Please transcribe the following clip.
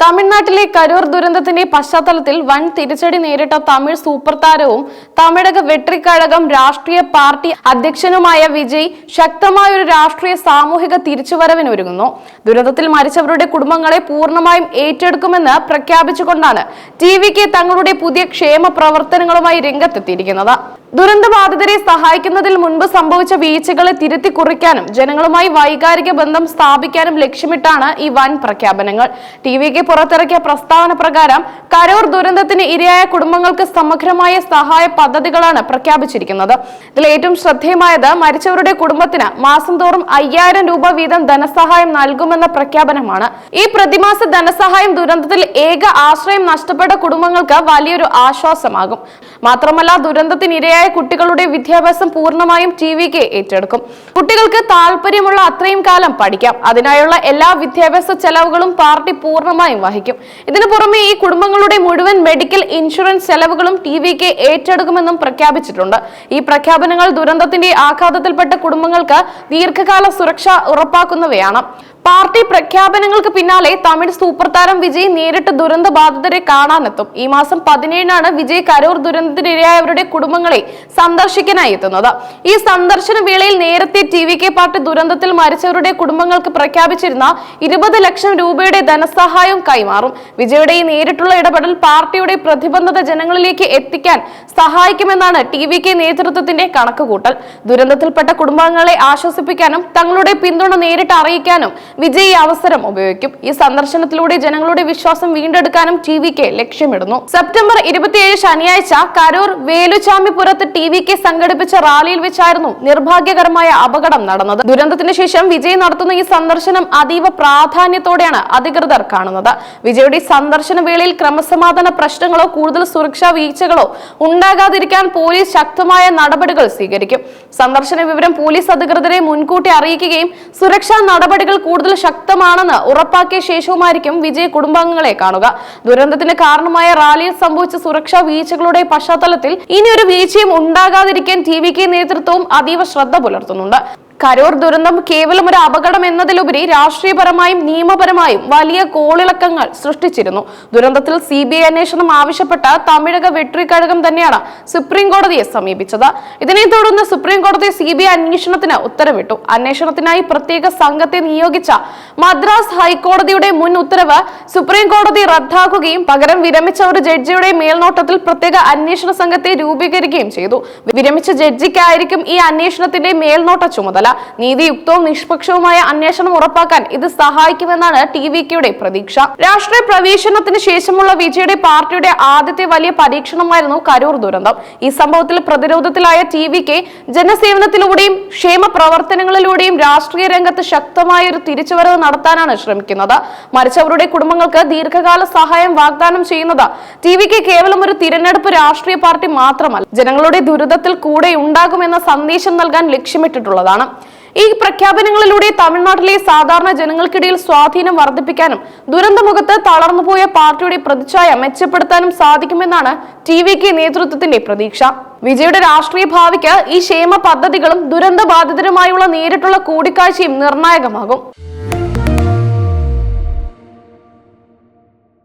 തമിഴ്നാട്ടിലെ കരൂർ ദുരന്തത്തിന്റെ പശ്ചാത്തലത്തിൽ വൻ തിരിച്ചടി നേരിട്ട തമിഴ് സൂപ്പർ താരവും തമിഴക വെട്രിക്കഴകം രാഷ്ട്രീയ പാർട്ടി അധ്യക്ഷനുമായ വിജയ് ശക്തമായ ഒരു രാഷ്ട്രീയ സാമൂഹിക തിരിച്ചുവരവിനൊരുങ്ങുന്നു. ദുരന്തത്തിൽ മരിച്ചവരുടെ കുടുംബങ്ങളെ പൂർണമായും ഏറ്റെടുക്കുമെന്ന് പ്രഖ്യാപിച്ചുകൊണ്ടാണ് ടി വിക്ക് തങ്ങളുടെ പുതിയ ക്ഷേമ പ്രവർത്തനങ്ങളുമായി രംഗത്തെത്തിയിരിക്കുന്നത്. ദുരന്തബാധിതരെ സഹായിക്കുന്നതിൽ മുൻപ് സംഭവിച്ച വീഴ്ചകളെ തിരുത്തി കുറിക്കാനും ജനങ്ങളുമായി വൈകാരിക ബന്ധം സ്ഥാപിക്കാനും ലക്ഷ്യമിട്ടാണ് ഈ വൻ പ്രഖ്യാപനങ്ങൾ. ടി വിക്ക് പുറത്തിറക്കിയ പ്രസ്താവന പ്രകാരം കരൂർ ദുരന്തത്തിന് ഇരയായ കുടുംബങ്ങൾക്ക് സമഗ്രമായ സഹായ പദ്ധതികളാണ് പ്രഖ്യാപിച്ചിരിക്കുന്നത്. ഇതിൽ ഏറ്റവും ശ്രദ്ധേയമായത് മരിച്ചവരുടെ കുടുംബത്തിന് മാസം തോറും അയ്യായിരം രൂപ വീതം ധനസഹായം നൽകുമെന്ന പ്രഖ്യാപനമാണ്. ഈ പ്രതിമാസ ധനസഹായം ദുരന്തത്തിൽ ഏക ആശ്രയം നഷ്ടപ്പെട്ട കുടുംബങ്ങൾക്ക് വലിയൊരു ആശ്വാസമാകും. മാത്രമല്ല ദുരന്തത്തിനിരയായ കുട്ടികളുടെ വിദ്യാഭ്യാസം പൂർണമായും ടി വിക്ക് ഏറ്റെടുക്കും. കുട്ടികൾക്ക് താല്പര്യമുള്ള അത്രയും കാലം പഠിക്കാം. അതിനായുള്ള എല്ലാ വിദ്യാഭ്യാസ ചെലവുകളും പാർട്ടി പൂർണമായും വഹിക്കും. ഇതിനു പുറമെ ഈ കുടുംബങ്ങളുടെ മുഴുവൻ മെഡിക്കൽ ഇൻഷുറൻസ് ചെലവുകളും ടി വിക്ക് ഏറ്റെടുക്കുമെന്നും പ്രഖ്യാപിച്ചിട്ടുണ്ട്. ഈ പ്രഖ്യാപനങ്ങൾ ദുരന്തത്തിന്റെ ആഘാതത്തിൽപ്പെട്ട കുടുംബങ്ങൾക്ക് ദീർഘകാല സുരക്ഷ ഉറപ്പാക്കുന്നവയാണ്. പാർട്ടി പ്രഖ്യാപനങ്ങൾക്ക് പിന്നാലെ തമിഴ് സൂപ്പർ താരം വിജയ് നേരിട്ട് ദുരന്ത ബാധിതരെ കാണാനെത്തും. ഈ മാസം പതിനേഴിനാണ് വിജയ് കരൂർ ദുരന്തത്തിനിരയായവരുടെ കുടുംബങ്ങളെ സന്ദർശിക്കാനായി എത്തുന്നത്. ഈ സന്ദർശന വേളയിൽ നേരത്തെ ടി വി കെ പാർട്ടി ദുരന്തത്തിൽ മരിച്ചവരുടെ കുടുംബങ്ങൾക്ക് പ്രഖ്യാപിച്ചിരുന്ന ഇരുപത് ലക്ഷം രൂപയുടെ ധനസഹായം കൈമാറും. വിജയുടെ ഈ നേരിട്ടുള്ള ഇടപെടൽ പാർട്ടിയുടെ പ്രതിബദ്ധത ജനങ്ങളിലേക്ക് എത്തിക്കാൻ സഹായിക്കുമെന്നാണ് ടി വി കെ നേതൃത്വത്തിന്റെ കണക്കുകൂട്ടൽ. ദുരന്തത്തിൽപ്പെട്ട കുടുംബാംഗങ്ങളെ ആശ്വസിപ്പിക്കാനും തങ്ങളുടെ പിന്തുണ നേരിട്ട് അറിയിക്കാനും വിജയ് ഈ അവസരം ഉപയോഗിക്കും. ഈ സന്ദർശനത്തിലൂടെ ജനങ്ങളുടെ വിശ്വാസം വീണ്ടെടുക്കാനും ടി വി കെ ലക്ഷ്യമിടുന്നു. സെപ്റ്റംബർ ഇരുപത്തിയേഴ് ശനിയാഴ്ച കരൂർ വേലുചാമിപുരത്ത് ടി വി കെ സംഘടിപ്പിച്ച റാലിയിൽ വെച്ചായിരുന്നു നിർഭാഗ്യകരമായ അപകടം നടന്നത്. ദുരന്തത്തിന് ശേഷം വിജയ് നടത്തുന്ന ഈ സന്ദർശനം അതീവ പ്രാധാന്യത്തോടെയാണ് അധികൃതർ കാണുന്നത്. വിജയുടെ സന്ദർശന വേളയിൽ ക്രമസമാധാന പ്രശ്നങ്ങളോ കൂടുതൽ സുരക്ഷാ വീഴ്ചകളോ ഉണ്ടാകാതിരിക്കാൻ പോലീസ് ശക്തമായ നടപടികൾ സ്വീകരിക്കും. സന്ദർശന വിവരം പോലീസ് അധികൃതരെ മുൻകൂട്ടി അറിയിക്കുകയും സുരക്ഷാ നടപടികൾ കൂടുതൽ ശക്തമാണെന്ന് ഉറപ്പാക്കിയ ശേഷവുമായിരിക്കും വിജയ് കുടുംബാംഗങ്ങളെ കാണുക. ദുരന്തത്തിന് കാരണമായ റാലിയിൽ സംഭവിച്ച സുരക്ഷാ വീഴ്ചകളുടെ പശ്ചാത്തലത്തിൽ ഇനി ഒരു വീഴ്ചയും ഉണ്ടാകാതിരിക്കാൻ ടി വി കെ നേതൃത്വവും അതീവ ശ്രദ്ധ പുലർത്തുന്നുണ്ട്. കരൂർ ദുരന്തം കേവലം ഒരു അപകടം എന്നതിലുപരി രാഷ്ട്രീയപരമായും നിയമപരമായും വലിയ കോളിളക്കങ്ങൾ സൃഷ്ടിച്ചിരുന്നു. ദുരന്തത്തിൽ സി ബി ഐ അന്വേഷണം ആവശ്യപ്പെട്ട തമിഴക വെട്രിക്കഴകം തന്നെയാണ് സുപ്രീം കോടതിയെ സമീപിച്ചത്. ഇതിനെ തുടർന്ന് സുപ്രീം കോടതി സി ബി ഐ അന്വേഷണത്തിന് ഉത്തരവിട്ടു. അന്വേഷണത്തിനായി പ്രത്യേക സംഘത്തെ നിയോഗിച്ച മദ്രാസ് ഹൈക്കോടതിയുടെ മുൻ ഉത്തരവ് സുപ്രീം കോടതി റദ്ദാക്കുകയും പകരം വിരമിച്ച ഒരു ജഡ്ജിയുടെ മേൽനോട്ടത്തിൽ പ്രത്യേക അന്വേഷണ സംഘത്തെ രൂപീകരിക്കുകയും ചെയ്തു. വിരമിച്ച ജഡ്ജിക്കായിരിക്കും ഈ അന്വേഷണത്തിന്റെ മേൽനോട്ട ചുമതല. നീതിയുക്തവും നിഷ്പക്ഷവുമായ അന്വേഷണം ഉറപ്പാക്കാൻ ഇത് സഹായിക്കുമെന്നാണ് ടി വി കെയുടെ പ്രതീക്ഷ. രാഷ്ട്രീയ പ്രവേശനത്തിന് ശേഷമുള്ള വിജയുടെ പാർട്ടിയുടെ ആദ്യത്തെ വലിയ പരീക്ഷണമായിരുന്നു കരൂർ ദുരന്തം. ഈ സംഭവത്തിൽ പ്രതിരോധത്തിലായ ടി വി കെ ജനസേവനത്തിലൂടെയും ക്ഷേമ പ്രവർത്തനങ്ങളിലൂടെയും രാഷ്ട്രീയ രംഗത്ത് ശക്തമായ ഒരു തിരിച്ചുവരവ് നടത്താനാണ് ശ്രമിക്കുന്നത്. മരിച്ചവരുടെ കുടുംബങ്ങൾക്ക് ദീർഘകാല സഹായം വാഗ്ദാനം ചെയ്യുന്നത് ടി വിക്ക് കേവലം ഒരു തിരഞ്ഞെടുപ്പ് രാഷ്ട്രീയ പാർട്ടി മാത്രമല്ല ജനങ്ങളുടെ ദുരിതത്തിൽ കൂടെ ഉണ്ടാകുമെന്ന സന്ദേശം നൽകാൻ ലക്ഷ്യമിട്ടിട്ടുള്ളതാണ്. ഈ പ്രഖ്യാപനങ്ങളിലൂടെ തമിഴ്നാട്ടിലെ സാധാരണ ജനങ്ങൾക്കിടയിൽ സ്വാധീനം വർദ്ധിപ്പിക്കാനും ദുരന്തമുഖത്ത് തളർന്നുപോയ പാർട്ടിയുടെ പ്രതിച്ഛായ മെച്ചപ്പെടുത്താനും സാധിക്കുമെന്നാണ് ടി വി കെ നേതൃത്വത്തിന്റെ പ്രതീക്ഷ. വിജയുടെ രാഷ്ട്രീയ ഭാവിക്ക് ഈ ക്ഷേമ പദ്ധതികളും ദുരന്തബാധിതരുമായുള്ള നേരിട്ടുള്ള കൂടിക്കാഴ്ചയും നിർണായകമാകും.